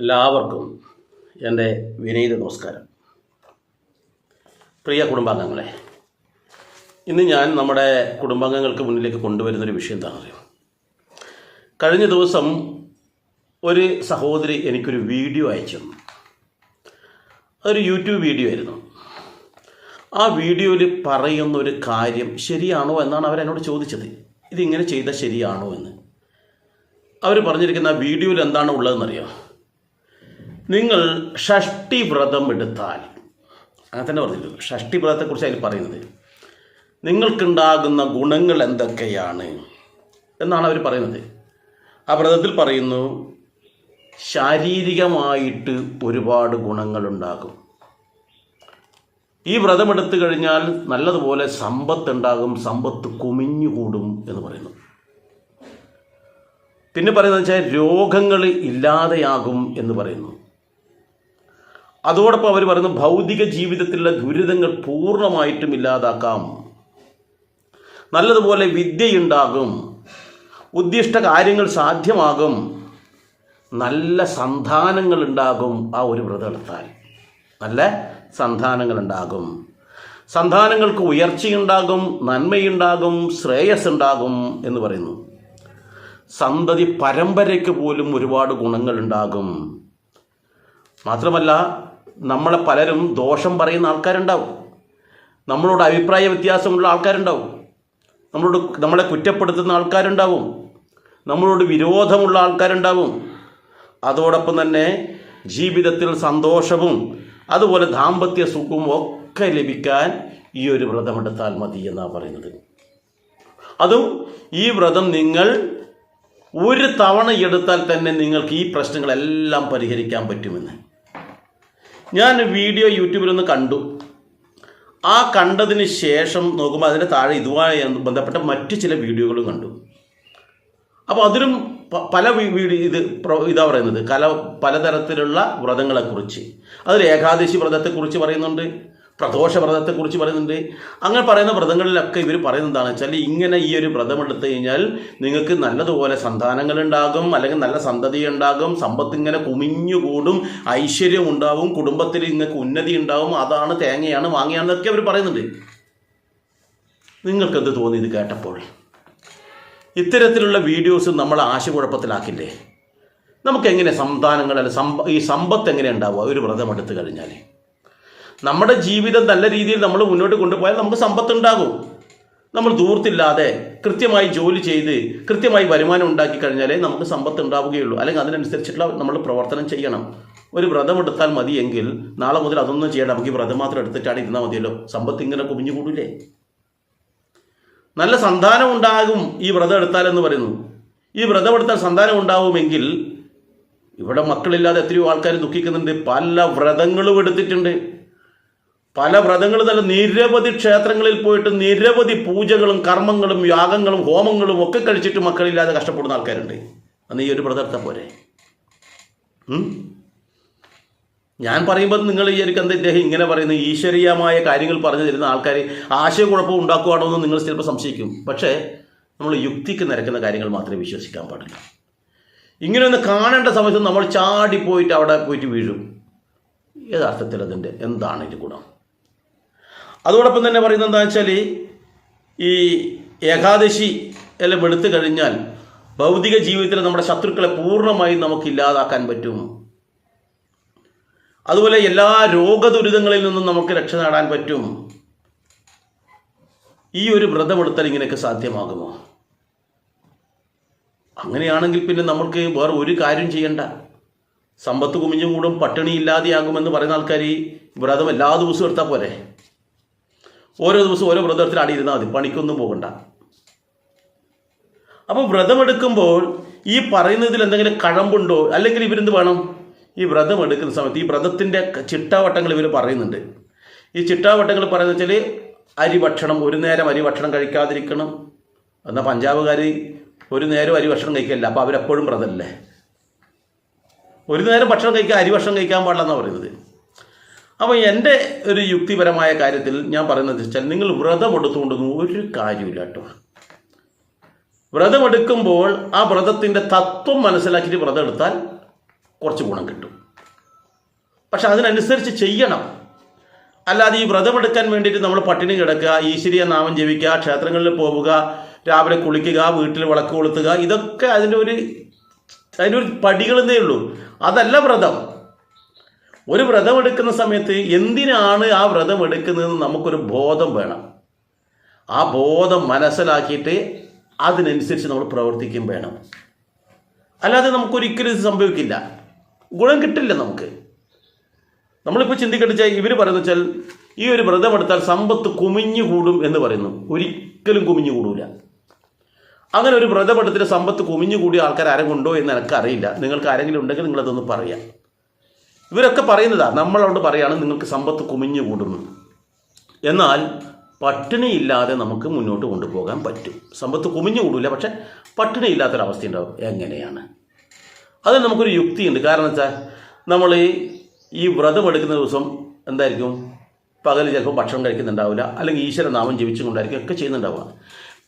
എല്ലാവർക്കും എന്റെ വിനീത നമസ്കാരം. പ്രിയ കുടുംബാംഗങ്ങളെ ഇന്ന് ഞാൻ നമ്മുടെ കുടുംബാംഗങ്ങൾക്ക് മുന്നിലേക്ക് കൊണ്ടുവരുന്നൊരു വിഷയം എന്താണെന്ന് അറിയാം കഴിഞ്ഞ ദിവസം ഒരു സഹോദരി എനിക്കൊരു വീഡിയോ അയച്ചു തന്നു അതൊരു യൂട്യൂബ് വീഡിയോ ആയിരുന്നു. ആ വീഡിയോയിൽ പറയുന്ന ഒരു കാര്യം ശരിയാണോ എന്നാണ് അവരെന്നോട് ചോദിച്ചത്. ഇതിങ്ങനെ ചെയ്താൽ ശരിയാണോ എന്ന്. അവർ പറഞ്ഞിരിക്കുന്ന ആ വീഡിയോയിൽ എന്താണ് ഉള്ളതെന്നറിയോ നിങ്ങൾ ഷഷ്ടി വ്രതം എടുത്താൽ അങ്ങനെ തന്നെ പറഞ്ഞിട്ടുണ്ട്. ഷഷ്ടി വ്രതത്തെക്കുറിച്ച് അതിൽ പറയുന്നത് നിങ്ങൾക്കുണ്ടാകുന്ന ഗുണങ്ങൾ എന്തൊക്കെയാണ്? എന്നാണ് അവർ പറയുന്നത്. ആ വ്രതത്തിൽ പറയുന്നു ശാരീരികമായിട്ട് ഒരുപാട് ഗുണങ്ങളുണ്ടാകും. ഈ വ്രതമെടുത്തു കഴിഞ്ഞാൽ നല്ലതുപോലെ സമ്പത്ത് ഉണ്ടാകും സമ്പത്ത് കുമിഞ്ഞുകൂടും എന്ന് പറയുന്നു. പിന്നെ പറയുന്നത് വെച്ചാൽ രോഗങ്ങൾ ഇല്ലാതെയാകും എന്ന് പറയുന്നു. അതോടൊപ്പം അവർ പറയുന്നു ഭൗതിക ജീവിതത്തിലുള്ള ദുരിതങ്ങൾ പൂർണമായിട്ടും ഇല്ലാതാക്കാം. നല്ലതുപോലെ വിദ്യയുണ്ടാകും. ഉദ്ദിഷ്ട കാര്യങ്ങൾ സാധ്യമാകും. നല്ല സന്താനങ്ങൾ ഉണ്ടാകും ആ ഒരു വ്രതം എടുത്താൽ. നല്ല സന്താനങ്ങൾ ഉണ്ടാകും. സന്താനങ്ങൾക്ക് ഉയർച്ചയുണ്ടാകും നന്മയുണ്ടാകും ശ്രേയസ് ഉണ്ടാകും എന്ന് പറയുന്നു. സന്തതി പരമ്പരയ്ക്ക് പോലും ഒരുപാട് ഗുണങ്ങൾ ഉണ്ടാകും. മാത്രമല്ല നമ്മളെ പലരും ദോഷം പറയുന്ന ആൾക്കാരുണ്ടാവും. നമ്മളോട് അഭിപ്രായ വ്യത്യാസമുള്ള ആൾക്കാരുണ്ടാവും. നമ്മളോട് നമ്മളെ കുറ്റപ്പെടുത്തുന്ന ആൾക്കാരുണ്ടാവും. നമ്മളോട് വിരോധമുള്ള ആൾക്കാരുണ്ടാവും. അതോടൊപ്പം തന്നെ ജീവിതത്തിൽ സന്തോഷവും അതുപോലെ ദാമ്പത്യ സുഖവും ഒക്കെ ലഭിക്കാൻ ഈ ഒരു വ്രതമെടുത്താൽ മതി എന്നാണ് പറയുന്നത്. അതും ഈ വ്രതം നിങ്ങൾ ഒരു തവണ എടുത്താൽ തന്നെ നിങ്ങൾക്ക് ഈ പ്രശ്നങ്ങളെല്ലാം പരിഹരിക്കാൻ പറ്റുമെന്ന്. ഞാൻ വീഡിയോ യൂട്യൂബിലൊന്ന് കണ്ടു. ആ കണ്ടതിന് ശേഷം നോക്കുമ്പോൾ അതിന്റെ താഴെ ഇതുമായി ബന്ധപ്പെട്ട മറ്റു ചില വീഡിയോകളും കണ്ടു. അപ്പോൾ അതിലും പല വീഡിയോ ഇത് ഇതാ പറയുന്നത്. കല പലതരത്തിലുള്ള വ്രതങ്ങളെക്കുറിച്ച്. അതിൽ ഏകാദശി വ്രതത്തെക്കുറിച്ച് പറയുന്നുണ്ട്. പ്രദോഷ വ്രതത്തെക്കുറിച്ച് പറയുന്നുണ്ട്. അങ്ങനെ പറയുന്ന വ്രതങ്ങളിലൊക്കെ ഇവർ പറയുന്നത് എന്താണെന്ന് വെച്ചാൽ ഇങ്ങനെ ഈ ഒരു വ്രതം എടുത്തു കഴിഞ്ഞാൽ നിങ്ങൾക്ക് നല്ലതുപോലെ സന്താനങ്ങൾ ഉണ്ടാകും അല്ലെങ്കിൽ നല്ല സന്തതി ഉണ്ടാകും സമ്പത്ത് ഇങ്ങനെ കുമിഞ്ഞുകൂടും ഐശ്വര്യം ഉണ്ടാവും കുടുംബത്തിൽ നിങ്ങൾക്ക് ഉന്നതി ഉണ്ടാവും അതാണ് തേങ്ങയാണ് വാങ്ങിയാണെന്നൊക്കെ അവർ പറയുന്നുണ്ട്. നിങ്ങൾക്കെന്ത് തോന്നി ഇത് കേട്ടപ്പോൾ? ഇത്തരത്തിലുള്ള വീഡിയോസ് നമ്മൾ ആശയക്കുഴപ്പത്തിലാക്കില്ലേ? നമുക്കെങ്ങനെ സന്താനങ്ങൾ അല്ല ഈ സമ്പത്ത് എങ്ങനെ ഉണ്ടാവുക? ഒരു വ്രതം എടുത്തു കഴിഞ്ഞാൽ നമ്മുടെ ജീവിതം നല്ല രീതിയിൽ നമ്മൾ മുന്നോട്ട് കൊണ്ടുപോയാൽ നമുക്ക് സമ്പത്തുണ്ടാകും. നമ്മൾ ദൂർത്തില്ലാതെ കൃത്യമായി ജോലി ചെയ്ത് കൃത്യമായി വരുമാനം ഉണ്ടാക്കി കഴിഞ്ഞാലേ നമുക്ക് സമ്പത്ത് ഉണ്ടാവുകയുള്ളൂ അല്ലെങ്കിൽ അതിനനുസരിച്ചിട്ടുള്ള നമ്മൾ പ്രവർത്തനം ചെയ്യണം. ഒരു വ്രതം എടുത്താൽ മതിയെങ്കിൽ നാളെ മുതൽ അതൊന്നും ചെയ്യണം നമുക്ക് ഈ വ്രതം മാത്രം എടുത്തിട്ടാണ് ഇരുന്നാൽ മതിയല്ലോ. സമ്പത്ത് ഇങ്ങനെ കുമിഞ്ഞുകൂടില്ലേ നല്ല സന്താനം ഉണ്ടാകും ഈ വ്രതം എടുത്താലെന്ന് പറയുന്നു. ഈ വ്രതം എടുത്താൽ സന്താനം ഉണ്ടാവുമെങ്കിൽ ഇവിടെ മക്കളില്ലാതെ എത്രയോ ആൾക്കാർ ദുഃഖിക്കുന്നുണ്ട്. പല വ്രതങ്ങളും എടുത്തിട്ടുണ്ട്. പല വ്രതങ്ങൾ തന്നെ നിരവധി ക്ഷേത്രങ്ങളിൽ പോയിട്ട് നിരവധി പൂജകളും കർമ്മങ്ങളും യാഗങ്ങളും ഹോമങ്ങളും ഒക്കെ കഴിച്ചിട്ട് മക്കളില്ലാതെ കഷ്ടപ്പെടുന്ന ആൾക്കാരുണ്ട്. അന്ന് ഈ ഒരു വ്രതം എടുത്താൽ പോരെ? ഞാൻ പറയുമ്പോൾ നിങ്ങൾ ഈ ഒരു എന്താ ഇദ്ദേഹം ഇങ്ങനെ പറയുന്ന ഈശ്വരീയമായ കാര്യങ്ങൾ പറഞ്ഞു തരുന്ന ആൾക്കാർ ആശയക്കുഴപ്പം ഉണ്ടാക്കുവാണോ എന്ന് നിങ്ങൾ ചിലപ്പോൾ സംശയിക്കും. പക്ഷേ നമ്മൾ യുക്തിക്ക് നിരക്കുന്ന കാര്യങ്ങൾ മാത്രമേ വിശ്വസിക്കാൻ പാടില്ല ഇങ്ങനെയൊന്ന് കാണേണ്ട സമയത്ത് നമ്മൾ ചാടിപ്പോയിട്ട് അവിടെ പോയിട്ട് വീഴും. യഥാർത്ഥത്തിൽ അതിന്റെ എന്താണ് ഇത് ഗുണം? അതോടൊപ്പം തന്നെ പറയുന്നത് എന്താ വെച്ചാൽ ഈ ഏകാദശി എല്ലാം എടുത്തു കഴിഞ്ഞാൽ ഭൗതിക ജീവിതത്തിൽ നമ്മുടെ ശത്രുക്കളെ പൂർണമായും നമുക്ക് ഇല്ലാതാക്കാൻ പറ്റും. അതുപോലെ എല്ലാ രോഗദുരിതങ്ങളിൽ നിന്നും നമുക്ക് രക്ഷ നേടാൻ പറ്റും. ഈ ഒരു വ്രതമെടുത്താൽ ഇങ്ങനെയൊക്കെ സാധ്യമാകുമോ? അങ്ങനെയാണെങ്കിൽ പിന്നെ നമുക്ക് വേറെ ഒരു കാര്യം ചെയ്യണ്ട. സമ്പത്ത് കുമിഞ്ഞും കൂടും പട്ടിണി ഇല്ലാതെയാകുമെന്ന് പറയുന്ന ആൾക്കാർ ഈ വ്രതം എല്ലാ ദിവസവും എടുത്താൽ പോരെ? ഓരോ ദിവസവും ഓരോ വ്രതത്തിൽ അടി ഇരുന്നാൽ മതി. പണിക്കൊന്നും പോകണ്ട. അപ്പോൾ വ്രതമെടുക്കുമ്പോൾ ഈ പറയുന്നതിൽ എന്തെങ്കിലും കഴമ്പുണ്ടോ? അല്ലെങ്കിൽ ഇവരെന്ത് വേണം? ഈ വ്രതം എടുക്കുന്ന സമയത്ത് ഈ വ്രതത്തിന്റെ ചിട്ടാവട്ടങ്ങൾ ഇവർ പറയുന്നുണ്ട്. ഈ ചിട്ടാവട്ടങ്ങൾ പറയുന്നത് വെച്ചാൽ അരി ഭക്ഷണം ഒരു നേരം അരി ഭക്ഷണം കഴിക്കാതിരിക്കണം. എന്നാൽ പഞ്ചാബുകാർ ഒരു നേരം അരി ഭക്ഷണം കഴിക്കല്ല അപ്പോൾ അവരെപ്പോഴും വ്രതമല്ലേ ഒരു നേരം ഭക്ഷണം കഴിക്കാൻ അരി ഭക്ഷണം കഴിക്കാൻ പാടില്ലെന്നാണ് പറയുന്നത്. അപ്പോൾ എന്റെ ഒരു യുക്തിപരമായ കാര്യത്തിൽ ഞാൻ പറയുന്നത് വെച്ചാൽ നിങ്ങൾ വ്രതം എടുത്തുകൊണ്ടൊന്നും ഒരു കാര്യമില്ല കേട്ടോ. വ്രതമെടുക്കുമ്പോൾ ആ വ്രതത്തിന്റെ തത്വം മനസ്സിലാക്കിയിട്ട് വ്രതം എടുത്താൽ കുറച്ച് ഗുണം കിട്ടും. പക്ഷെ അതിനനുസരിച്ച് ചെയ്യണം. അല്ലാതെ ഈ വ്രതമെടുക്കാൻ വേണ്ടിയിട്ട് നമ്മൾ പട്ടിണി കിടക്കുക ഈശ്വരീയ നാമം ജപിക്കുക ക്ഷേത്രങ്ങളിൽ പോവുക രാവിലെ കുളിക്കുക വീട്ടിൽ വിളക്ക് കൊളുത്തുക ഇതൊക്കെ അതിന്റെ ഒരു അതിന്റെ ഒരു പടികളെന്നേ ഉള്ളൂ. അതല്ല വ്രതം. ഒരു വ്രതം എടുക്കുന്ന സമയത്ത് എന്തിനാണ് ആ വ്രതം എടുക്കുന്നതെന്ന് നമുക്കൊരു ബോധം വേണം. ആ ബോധം മനസ്സിലാക്കിയിട്ട് അതിനനുസരിച്ച് നമ്മൾ പ്രവർത്തിക്കും വേണം. അല്ലാതെ നമുക്കൊരിക്കലും ഇത് സംഭവിക്കില്ല. ഗുണം കിട്ടില്ല നമുക്ക്. നമ്മളിപ്പോൾ ചിന്തിക്കട്ടെ ഇവർ പറയുന്ന വെച്ചാൽ ഈ ഒരു വ്രതം എടുത്താൽ സമ്പത്ത് കുമിഞ്ഞു കൂടും എന്ന് പറയുന്നു. ഒരിക്കലും കുമിഞ്ഞു കൂടൂല. അങ്ങനെ ഒരു വ്രതമെടുത്തിട്ട് സമ്പത്ത് കുമിഞ്ഞു കൂടിയ ആൾക്കാർ ആരും ഉണ്ടോ എന്ന് എനിക്കറിയില്ല. നിങ്ങൾക്ക് ആരെങ്കിലും ഉണ്ടെങ്കിൽ നിങ്ങളതൊന്ന് പറയാം. ഇവരൊക്കെ പറയുന്നതാ നമ്മളോട് പറയാണ് നിങ്ങൾക്ക് സമ്പത്ത് കുമിഞ്ഞു കൂടുന്നു. എന്നാൽ പട്ടിണിയില്ലാതെ നമുക്ക് മുന്നോട്ട് കൊണ്ടുപോകാൻ പറ്റും. സമ്പത്ത് കുമിഞ്ഞു കൂടില്ല പക്ഷെ പട്ടിണിയില്ലാത്തൊരവസ്ഥ ഉണ്ടാവും എങ്ങനെയാണ്? അതിന് നമുക്കൊരു യുക്തിയുണ്ട്. കാരണം വെച്ചാൽ നമ്മൾ ഈ വ്രതം എടുക്കുന്ന ദിവസം എന്തായിരിക്കും? പകൽ ചിലപ്പോൾ ഭക്ഷണം കഴിക്കുന്നുണ്ടാവില്ല അല്ലെങ്കിൽ ഈശ്വര നാമം ജപിച്ചുകൊണ്ടായിരിക്കും ഒക്കെ ചെയ്യുന്നുണ്ടാവുക.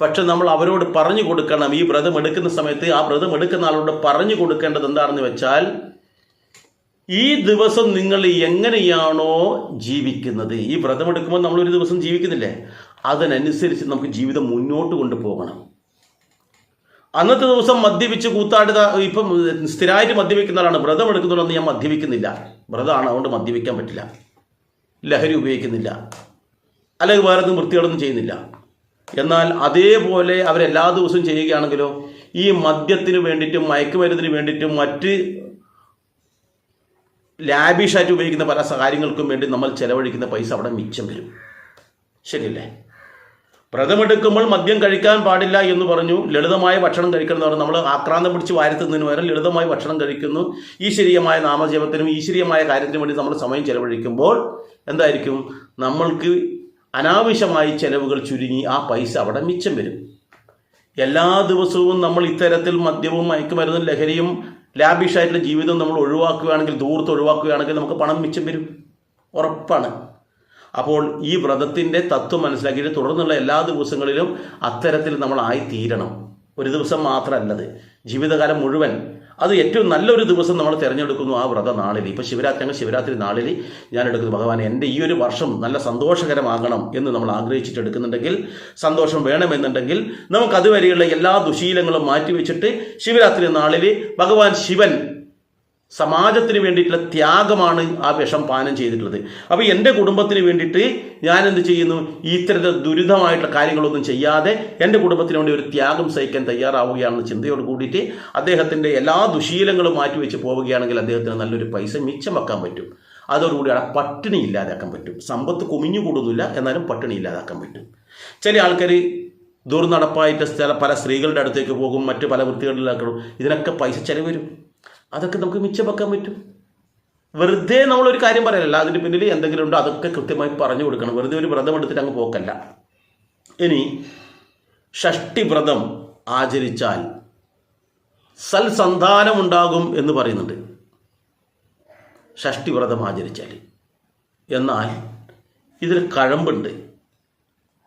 പക്ഷെ നമ്മൾ അവരോട് പറഞ്ഞു കൊടുക്കണം. ഈ വ്രതം എടുക്കുന്ന സമയത്ത് ആ വ്രതം എടുക്കുന്ന ആളോട് പറഞ്ഞു കൊടുക്കേണ്ടത് എന്താണെന്ന് വെച്ചാൽ ഈ ദിവസം നിങ്ങൾ എങ്ങനെയാണോ ജീവിക്കുന്നത്? ഈ വ്രതം എടുക്കുമ്പോൾ നമ്മൾ ഒരു ദിവസം ജീവിക്കുന്നില്ലേ? അതിനനുസരിച്ച് നമുക്ക് ജീവിതം മുന്നോട്ട് കൊണ്ടുപോകണം. അന്നത്തെ ദിവസം മദ്യപിച്ച് കൂത്താടുക ഇപ്പം സ്ഥിരമായിട്ട് മദ്യപിക്കുന്ന ആളാണ്. വ്രതം എടുക്കുന്നതൊന്നും ഞാൻ മദ്യപിക്കുന്നില്ല. വ്രതമാണ് അതുകൊണ്ട് മദ്യപിക്കാൻ പറ്റില്ല. ലഹരി ഉപയോഗിക്കുന്നില്ല. അല്ലെങ്കിൽ വേറെ ഒന്നും വൃത്തികളൊന്നും ചെയ്യുന്നില്ല. എന്നാൽ അതേപോലെ അവരെല്ലാ ദിവസവും ചെയ്യുകയാണെങ്കിലോ ഈ മദ്യത്തിന് വേണ്ടിയിട്ടും മയക്കുമരുന്നിന് വേണ്ടിയിട്ടും മറ്റ് ലാബിഷായിട്ട് ഉപയോഗിക്കുന്ന പല കാര്യങ്ങൾക്കും വേണ്ടി നമ്മൾ ചെലവഴിക്കുന്ന പൈസ അവിടെ മിച്ചം വരും. ശരിയല്ലേ? വ്രതമെടുക്കുമ്പോൾ മദ്യം കഴിക്കാൻ പാടില്ല എന്ന് പറഞ്ഞു. ലളിതമായ ഭക്ഷണം കഴിക്കണം എന്ന് പറഞ്ഞു. നമ്മൾ ആക്രാന്തം പിടിച്ച് വാരത്തുന്നതിന് പകരം ലളിതമായ ഭക്ഷണം കഴിക്കുന്നു. ഈശ്വരീയമായ നാമജപത്തിനും ഈശ്വരീയമായ കാര്യത്തിനും വേണ്ടി നമ്മൾ സമയം ചെലവഴിക്കുമ്പോൾ എന്തായിരിക്കും? നമ്മൾക്ക് അനാവശ്യമായി ചെലവുകൾ ചുരുങ്ങി ആ പൈസ അവിടെ മിച്ചം വരും. എല്ലാ ദിവസവും നമ്മൾ ഇത്തരത്തിൽ മദ്യവും മയക്കുമരുന്നും ലഹരിയും ലാബിഷായിട്ടുള്ള ജീവിതം നമ്മൾ ഒഴിവാക്കുകയാണെങ്കിൽ ദൂരത്ത് ഒഴിവാക്കുകയാണെങ്കിൽ നമുക്ക് പണം മിച്ചം വരും. ഉറപ്പാണ്. അപ്പോൾ ഈ വ്രതത്തിന്റെ തത്വം മനസ്സിലാക്കിയിട്ട് തുടർന്നുള്ള എല്ലാ ദിവസങ്ങളിലും അത്തരത്തിൽ നമ്മൾ തീരണം ഒരു ദിവസം മാത്രമല്ലത്. ജീവിതകാലം മുഴുവൻ അത് ഏറ്റവും നല്ലൊരു ദിവസം നമ്മൾ തിരഞ്ഞെടുക്കുന്നു ആ വ്രത നാളിൽ ഇപ്പോൾ ശിവരാത്രി അങ്ങ് ശിവരാത്രി നാളിൽ ഞാൻ എടുക്കുന്നു. ഭഗവാൻ എന്റെ ഈ ഒരു വർഷം നല്ല സന്തോഷകരമാകണം എന്ന് നമ്മൾ ആഗ്രഹിച്ചിട്ട് എടുക്കുന്നുണ്ടെങ്കിൽ സന്തോഷം വേണമെന്നുണ്ടെങ്കിൽ നമുക്ക് അതുവരെയുള്ള എല്ലാ ദുശീലങ്ങളും മാറ്റിവെച്ചിട്ട് ശിവരാത്രി നാളിൽ ഭഗവാൻ ശിവൻ സമാജത്തിന് വേണ്ടിയിട്ടുള്ള ത്യാഗമാണ് ആ വിഷം പാനം ചെയ്തിട്ടുള്ളത്. അപ്പോൾ എന്റെ കുടുംബത്തിന് വേണ്ടിയിട്ട് ഞാൻ എന്ത് ചെയ്യുന്നു? ഇത്തരത്തിൽ ദുരിതമായിട്ടുള്ള കാര്യങ്ങളൊന്നും ചെയ്യാതെ എന്റെ കുടുംബത്തിന് വേണ്ടി ഒരു ത്യാഗം സഹിക്കാൻ തയ്യാറാവുകയാണെന്ന ചിന്തയോട് കൂടിയിട്ട് അദ്ദേഹത്തിന്റെ എല്ലാ ദുശീലങ്ങളും മാറ്റിവെച്ച് പോവുകയാണെങ്കിൽ അദ്ദേഹത്തിന് നല്ലൊരു പൈസ മിച്ചം വെക്കാൻ പറ്റും. അതോടുകൂടി ആ പട്ടിണി ഇല്ലാതാക്കാൻ പറ്റും. സമ്പത്ത് കുമിഞ്ഞു കൂടുന്നില്ല എന്നാലും പട്ടിണി ഇല്ലാതാക്കാൻ പറ്റും. ചില ആൾക്കാർ ദുർനടപ്പായിട്ട് സ്ഥല പല സ്ത്രീകളുടെ അടുത്തേക്ക് പോകും മറ്റ് പല വൃത്തികളിലാക്കും ഇതിനൊക്കെ പൈസ ചിലവരും വരും. അതൊക്കെ നമുക്ക് മിച്ചമാക്കാൻ പറ്റും. വെറുതെ നമ്മളൊരു കാര്യം പറയലല്ല അതിന്റെ പിന്നിൽ എന്തെങ്കിലും ഉണ്ടോ അതൊക്കെ കൃത്യമായി പറഞ്ഞു കൊടുക്കണം. വെറുതെ ഒരു വ്രതം എടുത്തിട്ട് അങ്ങ് പോക്കല്ല. ഇനി ഷഷ്ടി വ്രതം ആചരിച്ചാൽ സൽസന്താനമുണ്ടാകും എന്ന് പറയുന്നുണ്ട്. ഷഷ്ടി വ്രതം ആചരിച്ചാൽ. എന്നാൽ ഇതിൽ കഴമ്പുണ്ട്.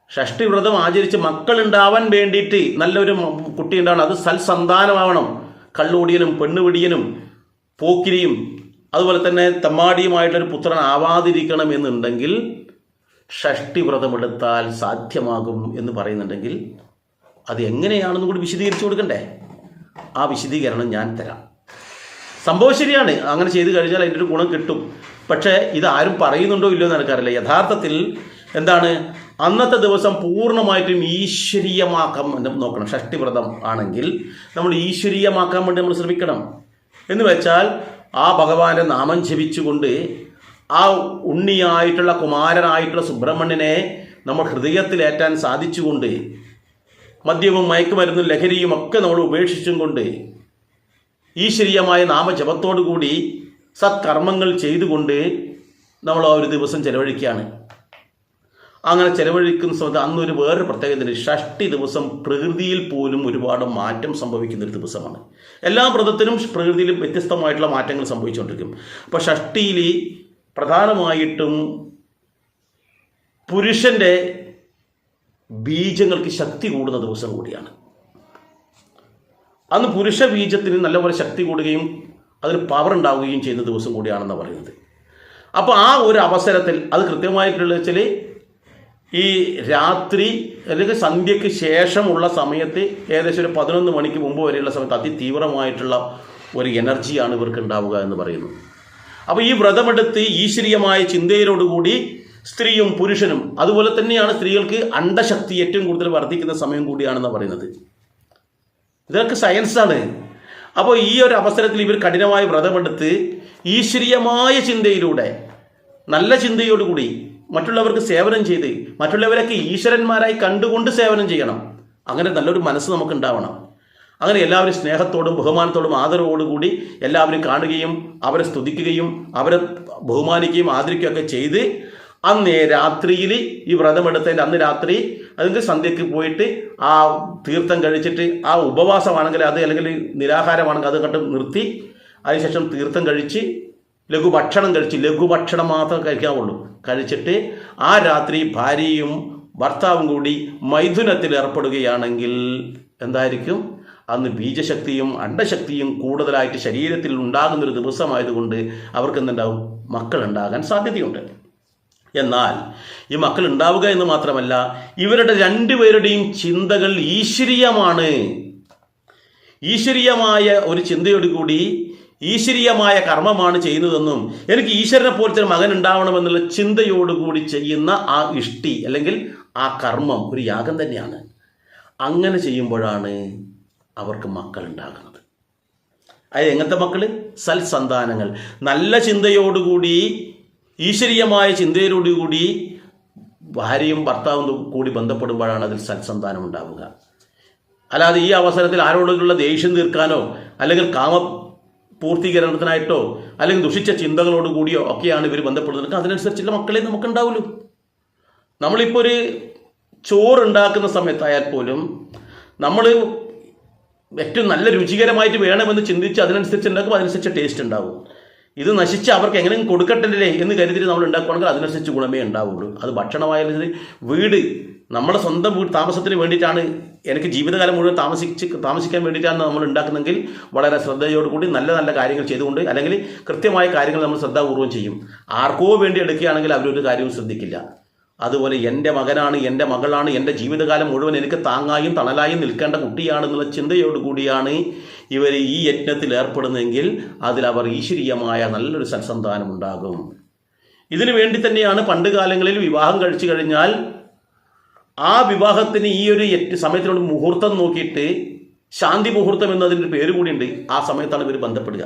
ഷഷ്ടി വ്രതം ആചരിച്ച് മക്കളുണ്ടാവാൻ വേണ്ടിയിട്ട് നല്ലൊരു കുട്ടി ഉണ്ടാവണം അത് സൽസന്താനമാവണം. കള്ളുടിയനും പെണ്ണുപിടിയനും പോക്കിരിയും അതുപോലെ തന്നെ തമ്മാടിയുമായിട്ടൊരു പുത്രൻ ആവാതിരിക്കണം എന്നുണ്ടെങ്കിൽ ഷഷ്ടി വ്രതമെടുത്താൽ സാധ്യമാകും എന്ന് പറയുന്നുണ്ടെങ്കിൽ അത് എങ്ങനെയാണെന്ന് കൂടി വിശദീകരിച്ചു കൊടുക്കണ്ടേ? ആ വിശദീകരണം ഞാൻ തരാം. സംഭവം ശരിയാണ്. അങ്ങനെ ചെയ്തു കഴിഞ്ഞാൽ അതിന്റെ ഒരു ഗുണം കിട്ടും. പക്ഷേ ഇത് ആരും പറയുന്നുണ്ടോ ഇല്ലയോ എന്ന് എനിക്കറിയില്ല. യഥാർത്ഥത്തിൽ എന്താണ്? അന്നത്തെ ദിവസം പൂർണമായിട്ടും ഈശ്വരീയമാക്കാൻ നോക്കണം. ഷഷ്ടിവ്രതം ആണെങ്കിൽ നമ്മൾ ഈശ്വരീയമാക്കാൻ വേണ്ടി നമ്മൾ ശ്രമിക്കണം. എന്ന് വെച്ചാൽ ആ ഭഗവാന്റെ നാമം ജപിച്ചുകൊണ്ട് ആ ഉണ്ണിയായിട്ടുള്ള കുമാരനായിട്ടുള്ള സുബ്രഹ്മണ്യനെ നമ്മൾ ഹൃദയത്തിലേറ്റാൻ സാധിച്ചുകൊണ്ട് മദ്യവും മയക്കുമരുന്നും ലഹരിയും ഒക്കെ നമ്മൾ ഉപേക്ഷിച്ചും കൊണ്ട് ഈശ്വരീയമായ നാമജപത്തോടു കൂടി സത്കർമ്മങ്ങൾ ചെയ്തുകൊണ്ട് നമ്മൾ ആ ഒരു ദിവസം ചെലവഴിക്കുകയാണ്. അങ്ങനെ ചെലവഴിക്കുന്ന സമയത്ത് അന്നൊരു വേറൊരു പ്രത്യേകത ഷഷ്ടി ദിവസം പ്രകൃതിയിൽ പോലും ഒരുപാട് മാറ്റം സംഭവിക്കുന്ന ഒരു ദിവസമാണ്. എല്ലാ വ്രതത്തിനും പ്രകൃതിയിലും വ്യത്യസ്തമായിട്ടുള്ള മാറ്റങ്ങൾ സംഭവിച്ചുകൊണ്ടിരിക്കും. അപ്പോൾ ഷഷ്ടിയിൽ പ്രധാനമായിട്ടും പുരുഷന്റെ ബീജങ്ങൾക്ക് ശക്തി കൂടുന്ന ദിവസം കൂടിയാണ്. അന്ന് പുരുഷ ബീജത്തിന് നല്ലപോലെ ശക്തി കൂടുകയും അതിന് പവർ ഉണ്ടാവുകയും ചെയ്യുന്ന ദിവസം കൂടിയാണെന്ന് പറയുന്നത്. അപ്പോൾ ആ ഒരു അവസരത്തിൽ അത് കൃത്യമായിട്ടുള്ള വെച്ചാൽ ഈ രാത്രി അല്ലെങ്കിൽ സന്ധ്യയ്ക്ക് ശേഷമുള്ള സമയത്ത് ഏകദേശം ഒരു പതിനൊന്ന് മണിക്ക് മുമ്പ് വരെയുള്ള സമയത്ത് അതിതീവ്രമായിട്ടുള്ള ഒരു എനർജിയാണ് ഇവർക്ക് ഉണ്ടാവുക എന്ന് പറയുന്നു. അപ്പോൾ ഈ വ്രതമെടുത്ത് ഈശ്വരീയമായ ചിന്തയിലോടുകൂടി സ്ത്രീയും പുരുഷനും അതുപോലെ തന്നെയാണ് സ്ത്രീകൾക്ക് അണ്ടശക്തി ഏറ്റവും കൂടുതൽ വർദ്ധിക്കുന്ന സമയം കൂടിയാണെന്ന് പറയുന്നത്. ഇതൊക്കെ സയൻസാണ്. അപ്പോൾ ഈ ഒരു അവസരത്തിൽ ഇവർ കഠിനമായ വ്രതമെടുത്ത് ഈശ്വരീയമായ ചിന്തയിലൂടെ നല്ല ചിന്തയോടുകൂടി മറ്റുള്ളവർക്ക് സേവനം ചെയ്ത് മറ്റുള്ളവരൊക്കെ ഈശ്വരന്മാരായി കണ്ടുകൊണ്ട് സേവനം ചെയ്യണം. അങ്ങനെ നല്ലൊരു മനസ്സ് നമുക്ക് ഉണ്ടാവണം അങ്ങനെ എല്ലാവരും സ്നേഹത്തോടും ബഹുമാനത്തോടും ആദരവോടും കൂടി എല്ലാവരും കാണുകയും അവരെ സ്തുതിക്കുകയും അവരെ ബഹുമാനിക്കുകയും ആദരിക്കുകയൊക്കെ ചെയ്ത് അന്ന് രാത്രിയിൽ ഈ വ്രതമെടുത്തതിന്റെ അന്ന് രാത്രി അതിന്റെ സന്ധ്യയ്ക്ക് പോയിട്ട് ആ തീർത്ഥം കഴിച്ചിട്ട് ആ ഉപവാസമാണെങ്കിൽ അത് അല്ലെങ്കിൽ നിരാഹാരമാണെങ്കിൽ അത് കണ്ട് നിർത്തി. അതിനുശേഷം തീർത്ഥം കഴിച്ച് ലഘുഭക്ഷണം കഴിച്ച് ലഘുഭക്ഷണം മാത്രം കഴിക്കാവുള്ളൂ. കഴിച്ചിട്ട് ആ രാത്രി ഭാര്യയും ഭർത്താവും കൂടി മൈഥുനത്തിൽ ഏർപ്പെടുകയാണെങ്കിൽ എന്തായിരിക്കും? അന്ന് ബീജശക്തിയും അണ്ടശക്തിയും കൂടുതലായിട്ട് ശരീരത്തിൽ ഉണ്ടാകുന്ന ഒരു ദിവസമായതുകൊണ്ട് അവർക്ക് എന്തുണ്ടാവും മക്കളുണ്ടാകാൻ സാധ്യതയുണ്ട്. എന്നാൽ ഈ മക്കൾ ഉണ്ടാവുക എന്ന് മാത്രമല്ല ഇവരുടെ രണ്ടുപേരുടെയും ചിന്തകൾ ഈശ്വരീയമാണ്. ഈശ്വരീയമായ ഒരു ചിന്തയോടുകൂടി ഈശ്വരീയമായ കർമ്മമാണ് ചെയ്യുന്നതെന്നും എനിക്ക് ഈശ്വരനെ പോലത്തെ മകൻ ഉണ്ടാവണമെന്നുള്ള ചിന്തയോടുകൂടി ചെയ്യുന്ന ആ ഇഷ്ടി അല്ലെങ്കിൽ ആ കർമ്മം ഒരു യാഗം തന്നെയാണ്. അങ്ങനെ ചെയ്യുമ്പോഴാണ് അവർക്ക് മക്കൾ ഉണ്ടാകുന്നത് അതായത് എങ്ങനത്തെ മക്കൾ സൽസന്താനങ്ങൾ. നല്ല ചിന്തയോടുകൂടി ഈശ്വരീയമായ ചിന്തയോടുകൂടി ഭാര്യയും ഭർത്താവും കൂടി ബന്ധപ്പെടുമ്പോഴാണ് അതിൽ സൽസന്താനം ഉണ്ടാവുക. അല്ലാതെ ഈ അവസരത്തിൽ ആരോടുള്ള ദേഷ്യം തീർക്കാനോ അല്ലെങ്കിൽ കാമ പൂർത്തീകരണത്തിനായിട്ടോ അല്ലെങ്കിൽ ദുഷിച്ച ചിന്തകളോട് കൂടിയോ ഒക്കെയാണ് ഇവർ ബന്ധപ്പെടുന്നത്. അതിനനുസരിച്ചുള്ള മക്കളെ നമുക്കുണ്ടാവുള്ളൂ. നമ്മളിപ്പോൾ ഒരു ചോറ് ഉണ്ടാക്കുന്ന സമയത്തായാൽ പോലും നമ്മൾ ഏറ്റവും നല്ല രുചികരമായിട്ട് വേണമെന്ന് ചിന്തിച്ച് അതിനനുസരിച്ച് ഉണ്ടാക്കുമ്പോൾ അതിനനുസരിച്ച് ടേസ്റ്റ് ഉണ്ടാവും. ഇത് നശിച്ച് അവർക്ക് എങ്ങനെയും കൊടുക്കട്ടില്ലേ എന്ന് കരുതി നമ്മൾ ഉണ്ടാക്കുകയാണെങ്കിൽ അതിനനുസരിച്ച് ഗുണമേ ഉണ്ടാവുള്ളൂ. അത് ഭക്ഷണമായാലും വീട് നമ്മുടെ സ്വന്തം വീട് താമസത്തിന് വേണ്ടിയിട്ടാണ് എനിക്ക് ജീവിതകാലം മുഴുവൻ താമസിച്ച് താമസിക്കാൻ വേണ്ടിയിട്ടാണ് നമ്മൾ ഉണ്ടാക്കുന്നതെങ്കിൽ വളരെ ശ്രദ്ധയോടുകൂടി നല്ല നല്ല കാര്യങ്ങൾ ചെയ്തുകൊണ്ട് അല്ലെങ്കിൽ കൃത്യമായ കാര്യങ്ങൾ നമ്മൾ ശ്രദ്ധാപൂർവം ചെയ്യും. ആർക്കോ വേണ്ടി എടുക്കുകയാണെങ്കിൽ അവരൊരു കാര്യവും ശ്രദ്ധിക്കില്ല. അതുപോലെ എന്റെ മകനാണ് എന്റെ മകളാണ് എന്റെ ജീവിതകാലം മുഴുവൻ എനിക്ക് താങ്ങായും തണലായും നിൽക്കേണ്ട കുട്ടിയാണെന്നുള്ള ചിന്തയോടുകൂടിയാണ് ഇവർ ഈ യജ്ഞത്തിൽ ഏർപ്പെടുന്നതെങ്കിൽ അതിൽ അവർ ഈശ്വരീയമായ നല്ലൊരു സത്സന്താനം ഉണ്ടാകും. ഇതിനു വേണ്ടി തന്നെയാണ് പണ്ട് കാലങ്ങളിൽ വിവാഹം കഴിച്ചു കഴിഞ്ഞാൽ ആ വിവാഹത്തിന് ഈ ഒരു സമയത്തിനോട് മുഹൂർത്തം നോക്കിയിട്ട് ശാന്തി മുഹൂർത്തം എന്നതിന്റെ പേര് കൂടിയുണ്ട്. ആ സമയത്താണ് ഇവർ ബന്ധപ്പെടുക.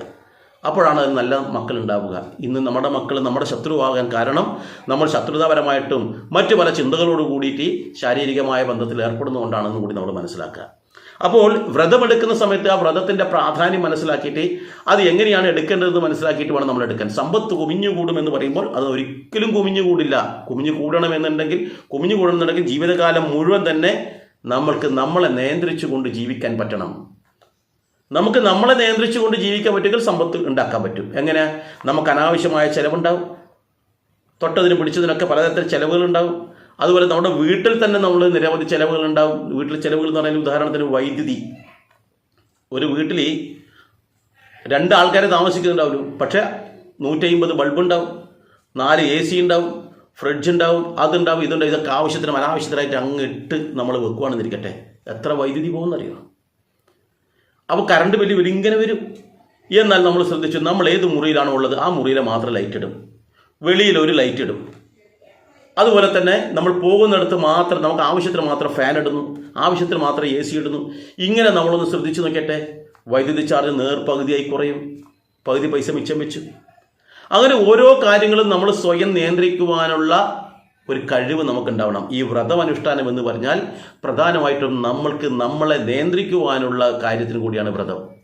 അപ്പോഴാണ് അത് നല്ല മക്കൾ ഉണ്ടാവുക ഇന്ന് നമ്മുടെ മക്കൾ നമ്മുടെ ശത്രുവാകാൻ കാരണം നമ്മൾ ശത്രുതാപരമായിട്ടും മറ്റു പല ചിന്തകളോട് കൂടിയിട്ട് ശാരീരികമായ ബന്ധത്തിൽ ഏർപ്പെടുന്നതുകൊണ്ടാണെന്ന് കൂടി നമ്മൾ മനസ്സിലാക്കുക. അപ്പോൾ വ്രതമെടുക്കുന്ന സമയത്ത് ആ വ്രതത്തിന്റെ പ്രാധാന്യം മനസ്സിലാക്കിയിട്ട് അത് എങ്ങനെയാണ് എടുക്കേണ്ടതെന്ന് മനസ്സിലാക്കിയിട്ട് വേണം നമ്മൾ എടുക്കാൻ. സമ്പത്ത് കുമിഞ്ഞു കൂടും എന്ന് പറയുമ്പോൾ അത് ഒരിക്കലും കുമിഞ്ഞു കൂടില്ല. കുമിഞ്ഞു കൂടണമെന്നുണ്ടെങ്കിൽ കുമിഞ്ഞു കൂടണമെന്നുണ്ടെങ്കിൽ ജീവിതകാലം മുഴുവൻ തന്നെ നമ്മൾക്ക് നമ്മളെ നിയന്ത്രിച്ചുകൊണ്ട് ജീവിക്കാൻ പറ്റണം. നമുക്ക് നമ്മളെ നിയന്ത്രിച്ചുകൊണ്ട് ജീവിക്കാൻ പറ്റുമെങ്കിൽ സമ്പത്ത് ഉണ്ടാക്കാൻ പറ്റും. എങ്ങനെ? നമുക്ക് അനാവശ്യമായ ചിലവുണ്ടാവും. തൊട്ടതിന് പിടിച്ചതിനൊക്കെ പലതരത്തിൽ ചിലവുകളുണ്ടാവും. അതുപോലെ നമ്മുടെ വീട്ടിൽ തന്നെ നമ്മൾ നിരവധി ചിലവുകൾ ഉണ്ടാവും. വീട്ടിൽ ചിലവുകൾ എന്ന് പറയുന്നത് ഉദാഹരണത്തിന് വൈദ്യുതി. ഒരു വീട്ടിൽ രണ്ട് ആൾക്കാരെ താമസിക്കുന്നുണ്ടാവുള്ളൂ പക്ഷേ നൂറ്റമ്പത് ബൾബ് ഉണ്ടാവും. നാല് എ സി ഉണ്ടാവും. ഫ്രിഡ്ജ് ഉണ്ടാവും. അതുണ്ടാവും. ഇതുണ്ടാവും. ഇതൊക്കെ ആവശ്യത്തിനും അനാവശ്യത്തിനായിട്ട് അങ്ങ് ഇട്ട് നമ്മൾ വെക്കുവാണെന്നിരിക്കട്ടെ. എത്ര വൈദ്യുതി പോകുന്നറിയോ അപ്പോൾ കറണ്ട് ബില്ല് വരും ഇങ്ങനെ വരും. എന്നാൽ നമ്മൾ ശ്രദ്ധിച്ചു. നമ്മൾ ഏത് മുറിയിലാണോ ഉള്ളത് ആ മുറിയിലെ മാത്രം ലൈറ്റ് ഇടും. വെളിയിൽ ഒരു ലൈറ്റ് ഇടും. അതുപോലെ തന്നെ നമ്മൾ പോകുന്നിടത്ത് മാത്രം നമുക്ക് ആവശ്യത്തിന് മാത്രം ഫാൻ ഇടുന്നു. ആവശ്യത്തിന് മാത്രം എ സി ഇടുന്നു. ഇങ്ങനെ നമ്മളൊന്ന് ശ്രദ്ധിച്ചു നോക്കട്ടെ വൈദ്യുതി ചാർജ് നേർപകുതിയായി കുറയും. പകുതി പൈസ മിച്ചം വെച്ചു. അങ്ങനെ ഓരോ കാര്യങ്ങളും നമ്മൾ സ്വയം നിയന്ത്രിക്കുവാനുള്ള ഒരു കഴിവ് നമുക്കുണ്ടാവണം. ഈ വ്രതം അനുഷ്ഠാനം എന്ന് പറഞ്ഞാൽ പ്രധാനമായിട്ടും നമ്മൾക്ക് നമ്മളെ നിയന്ത്രിക്കുവാനുള്ള കാര്യത്തിന് കൂടിയാണ് വ്രതം.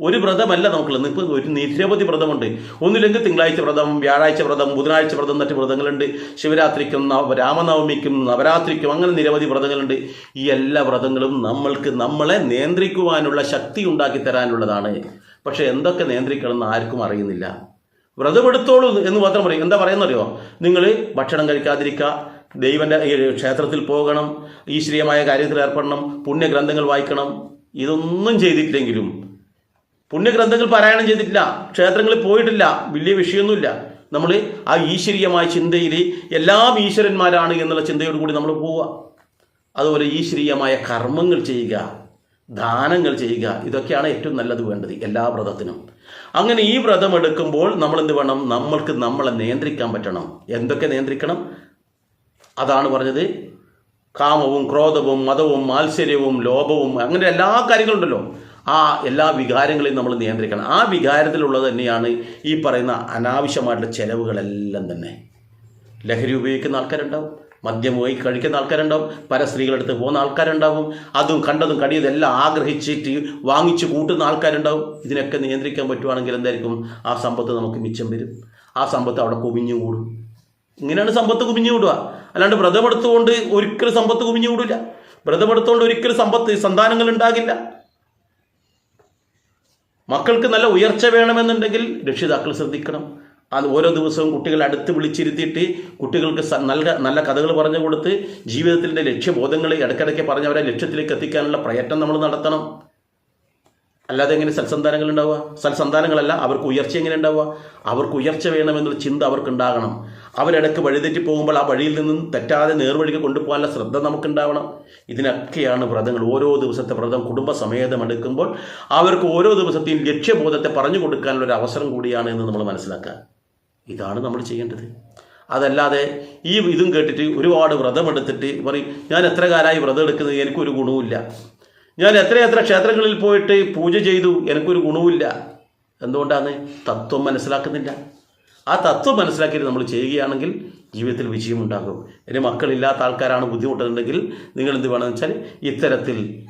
ഒരു വ്രതമല്ല നമുക്കുള്ളത്. ഇപ്പോൾ ഒരു നിരവധി വ്രതമുണ്ട്. ഒന്നില്ലെങ്കിൽ തിങ്കളാഴ്ച വ്രതം വ്യാഴാഴ്ച വ്രതം ബുധനാഴ്ച വ്രതം മറ്റ് വ്രതങ്ങളുണ്ട്. ശിവരാത്രിക്കും നവ രാമനവമിക്കും നവരാത്രിക്കും അങ്ങനെ നിരവധി വ്രതങ്ങളുണ്ട്. ഈ എല്ലാ വ്രതങ്ങളും നമ്മൾക്ക് നമ്മളെ നിയന്ത്രിക്കുവാനുള്ള ശക്തി ഉണ്ടാക്കി തരാനുള്ളതാണ്. പക്ഷെ എന്തൊക്കെ നിയന്ത്രിക്കണം എന്ന് ആർക്കും അറിയുന്നില്ല. വ്രതമെടുത്തോളൂ എന്ന് മാത്രം പറയും. എന്താ പറയുന്നറിയോ? നിങ്ങൾ ഭക്ഷണം കഴിക്കാതിരിക്കുക ദൈവന്റെ ഈ ക്ഷേത്രത്തിൽ പോകണം. ഈശ്വരീയമായ കാര്യത്തിൽ ഏർപ്പെടണം. പുണ്യഗ്രന്ഥങ്ങൾ വായിക്കണം. ഇതൊന്നും ചെയ്തിട്ടില്ലെങ്കിലും പുണ്യഗ്രന്ഥങ്ങൾ പാരായണം ചെയ്തിട്ടില്ല ക്ഷേത്രങ്ങളിൽ പോയിട്ടില്ല വലിയ വിഷയമൊന്നുമില്ല. നമ്മൾ ആ ഈശ്വരീയമായ ചിന്തയിൽ എല്ലാം ഈശ്വരന്മാരാണ് എന്നുള്ള ചിന്തയോട് കൂടി നമ്മൾ പോവുക. അതുപോലെ ഈശ്വരീയമായ കർമ്മങ്ങൾ ചെയ്യുക ദാനങ്ങൾ ചെയ്യുക ഇതൊക്കെയാണ് ഏറ്റവും നല്ലത് വേണ്ടത് എല്ലാ വ്രതത്തിനും. അങ്ങനെ ഈ വ്രതം എടുക്കുമ്പോൾ നമ്മൾ എന്ത് വേണം? നമ്മൾക്ക് നമ്മളെ നിയന്ത്രിക്കാൻ പറ്റണം. എന്തൊക്കെ നിയന്ത്രിക്കണം? അതാണ് പറഞ്ഞത്. കാമവും ക്രോധവും മതവും മാത്സര്യവും ലോഭവും അങ്ങനെ എല്ലാ കാര്യങ്ങളുണ്ടല്ലോ. ആ എല്ലാ വികാരങ്ങളെയും നമ്മൾ നിയന്ത്രിക്കണം. ആ വികാരത്തിലുള്ളത് തന്നെയാണ് ഈ പറയുന്ന അനാവശ്യമായിട്ടുള്ള ചെലവുകളെല്ലാം തന്നെ. ലഹരി ഉപയോഗിക്കുന്ന ആൾക്കാരുണ്ടാവും മദ്യം പോയി കഴിക്കുന്ന ആൾക്കാരുണ്ടാവും പല സ്ത്രീകളെടുത്ത് പോകുന്ന ആൾക്കാരുണ്ടാവും അതും കണ്ടതും കടിയതും എല്ലാം ആഗ്രഹിച്ചിട്ട് വാങ്ങിച്ചു കൂട്ടുന്ന ആൾക്കാരുണ്ടാവും. ഇതിനൊക്കെ നിയന്ത്രിക്കാൻ പറ്റുവാണെങ്കിൽ എന്തായിരിക്കും? ആ സമ്പത്ത് നമുക്ക് മിച്ചം വരും. ആ സമ്പത്ത് അവിടെ കുമിഞ്ഞു കൂടും. ഇങ്ങനെയാണ് സമ്പത്ത് കുമിഞ്ഞു കൂടുക. അല്ലാണ്ട് വ്രതമെടുത്തുകൊണ്ട് ഒരിക്കലും സമ്പത്ത് കുമിഞ്ഞു കൂടില്ല. വ്രതമെടുത്തുകൊണ്ട് ഒരിക്കലും സമ്പത്ത് സന്താനങ്ങൾ ഉണ്ടാകില്ല. മക്കൾക്ക് നല്ല ഉയർച്ച വേണമെന്നുണ്ടെങ്കിൽ രക്ഷിതാക്കൾ ശ്രദ്ധിക്കണം. അത് ഓരോ ദിവസവും കുട്ടികളെ അടുത്ത് വിളിച്ചിരുത്തിയിട്ട് കുട്ടികൾക്ക് നല്ല നല്ല കഥകൾ പറഞ്ഞു കൊടുത്ത് ജീവിതത്തിന്റെ ലക്ഷ്യബോധങ്ങളെ ഇടയ്ക്കിടയ്ക്ക് പറഞ്ഞ് അവരെ ലക്ഷ്യത്തിലേക്ക് എത്തിക്കാനുള്ള പ്രയത്നം നമ്മൾ നടത്തണം. അല്ലാതെ എങ്ങനെ സൽസന്താനങ്ങൾ ഉണ്ടാവുക? സൽസന്താനങ്ങളല്ല അവർക്ക് ഉയർച്ച എങ്ങനെ ഉണ്ടാവുക? അവർക്ക് ഉയർച്ച വേണമെന്നുള്ള ചിന്ത അവർക്ക് ഉണ്ടാകണം അവരിടയ്ക്ക് വഴിതെറ്റി പോകുമ്പോൾ ആ വഴിയിൽ നിന്നും തെറ്റാതെ നേർവഴിക്ക് കൊണ്ടുപോകാനുള്ള ശ്രദ്ധ നമുക്കുണ്ടാവണം. ഇതിനൊക്കെയാണ് വ്രതങ്ങൾ. ഓരോ ദിവസത്തെ വ്രതം കുടുംബസമേതം എടുക്കുമ്പോൾ അവർക്ക് ഓരോ ദിവസത്തെയും ലക്ഷ്യബോധത്തെ പറഞ്ഞു കൊടുക്കാനുള്ള ഒരു അവസരം കൂടിയാണ് എന്ന് നമ്മൾ മനസ്സിലാക്കുക. ഇതാണ് നമ്മൾ ചെയ്യേണ്ടത്. അതല്ലാതെ ഈ ഇതും കേട്ടിട്ട് ഒരുപാട് വ്രതമെടുത്തിട്ട് പറയും ഞാൻ എത്ര കാലമായി വ്രതം എടുക്കുന്നത്? എനിക്കൊരു ഗുണവുമില്ല. ഞാൻ എത്രയെത്ര ക്ഷേത്രങ്ങളിൽ പോയിട്ട് പൂജ ചെയ്തു? എനിക്കൊരു ഗുണവുമില്ല. എന്തുകൊണ്ടാണ്? തത്വം മനസ്സിലാക്കുന്നില്ല. ആ തത്വം മനസ്സിലാക്കിയിട്ട് നമ്മൾ ചെയ്യുകയാണെങ്കിൽ ജീവിതത്തിൽ വിജയമുണ്ടാകും. ഇനി മക്കളില്ലാത്ത ആൾക്കാരാണ് ബുദ്ധിമുട്ടുന്നുണ്ടെങ്കിൽ നിങ്ങൾ എന്ത് വേണമെന്ന് വെച്ചാൽ ഇത്തരത്തിൽ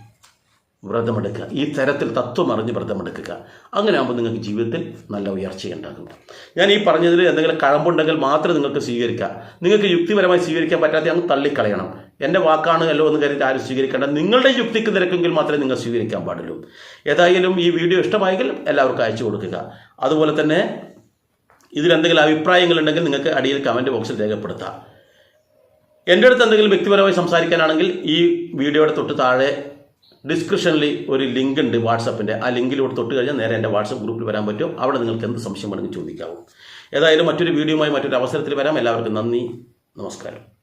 വ്രതമെടുക്കുക. ഈ തരത്തിൽ തത്വം അറിഞ്ഞ് വ്രതമെടുക്കുക. അങ്ങനെ ആകുമ്പോൾ നിങ്ങൾക്ക് ജീവിതത്തിൽ നല്ല ഉയർച്ചയുണ്ടാകും ഞാൻ ഈ പറഞ്ഞതിൽ എന്തെങ്കിലും കഴമ്പുണ്ടെങ്കിൽ മാത്രം നിങ്ങൾക്ക് സ്വീകരിക്കുക നിങ്ങൾക്ക് യുക്തിപരമായി സ്വീകരിക്കാൻ പറ്റാത്ത അങ്ങ് തള്ളിക്കളയണം. എന്റെ വാക്കാണ് അല്ലോ എന്ന് കരുതി ആരും സ്വീകരിക്കേണ്ട. നിങ്ങളുടെ യുക്തിക്ക് നിരക്കെങ്കിൽ മാത്രമേ നിങ്ങൾ സ്വീകരിക്കാൻ പാടുള്ളൂ. ഏതായാലും ഈ വീഡിയോ ഇഷ്ടമായെങ്കിൽ എല്ലാവർക്കും അയച്ചു കൊടുക്കുക. അതുപോലെ തന്നെ ഇതിലെന്തെങ്കിലും അഭിപ്രായങ്ങളുണ്ടെങ്കിൽ നിങ്ങൾക്ക് അടിയിൽ കമന്റ് ബോക്സിൽ രേഖപ്പെടുത്താം. എന്റെ അടുത്ത് എന്തെങ്കിലും വ്യക്തിപരമായി സംസാരിക്കാനാണെങ്കിൽ ഈ വീഡിയോയുടെ തൊട്ട് താഴെ ഡിസ്ക്രിപ്ഷനിൽ ഒരു ലിങ്ക് ഉണ്ട് വാട്സപ്പിന്റെ ആ ലിങ്കിലൂടെ തൊട്ട് കഴിഞ്ഞാൽ നേരെ എന്റെ വാട്സപ്പ് ഗ്രൂപ്പിൽ വരാൻ പറ്റും. അവിടെ നിങ്ങൾക്ക് എന്ത് സംശയം വേണമെങ്കിൽ ചോദിക്കാവും. ഏതായാലും മറ്റൊരു വീഡിയോയുമായി മറ്റൊരു അവസരത്തിൽ വരാം. എല്ലാവർക്കും നന്ദി. നമസ്കാരം.